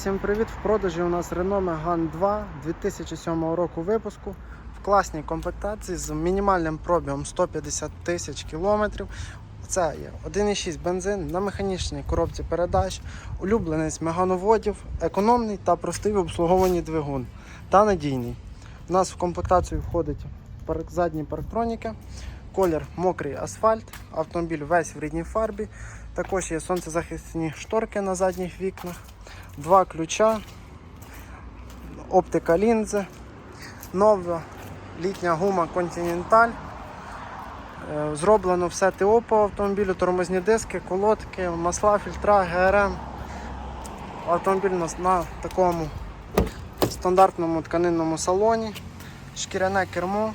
Всім привіт! В продажі у нас Renault Megane 2 2007 року випуску в класній комплектації з мінімальним пробігом 150 тисяч кілометрів. Це є 1,6 бензин на механічній коробці передач, улюбленець мегановодів, економний та простий в обслуговуванні двигун та надійний. У нас в комплектацію входить задні парктроніки, колір мокрий асфальт, автомобіль весь в рідній фарбі. Також є сонцезахисні шторки на задніх вікнах два ключа, оптика лінзи, нова літня гума Continental. Е, Зроблено все ТО по автомобілю, тормозні диски, колодки, масла, фільтра, ГРМ. Автомобіль на такому стандартному тканинному салоні, шкіряне кермо,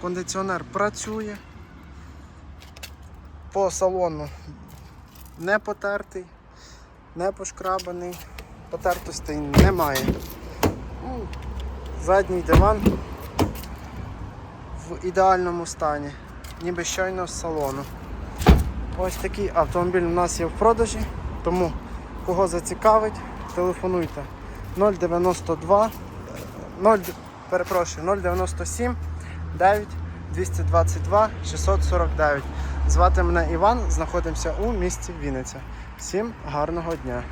кондиціонер працює. По салону не потертий не пошкрабаний, потертостей немає. Задній диван в ідеальному стані, ніби щойно з салону. Ось такий автомобіль у нас є в продажі, тому кого зацікавить, телефонуйте 092 0, перепрошую, 097 9 222 649. Звати мене Іван, знаходимося у місті Вінниця. Всім гарного дня!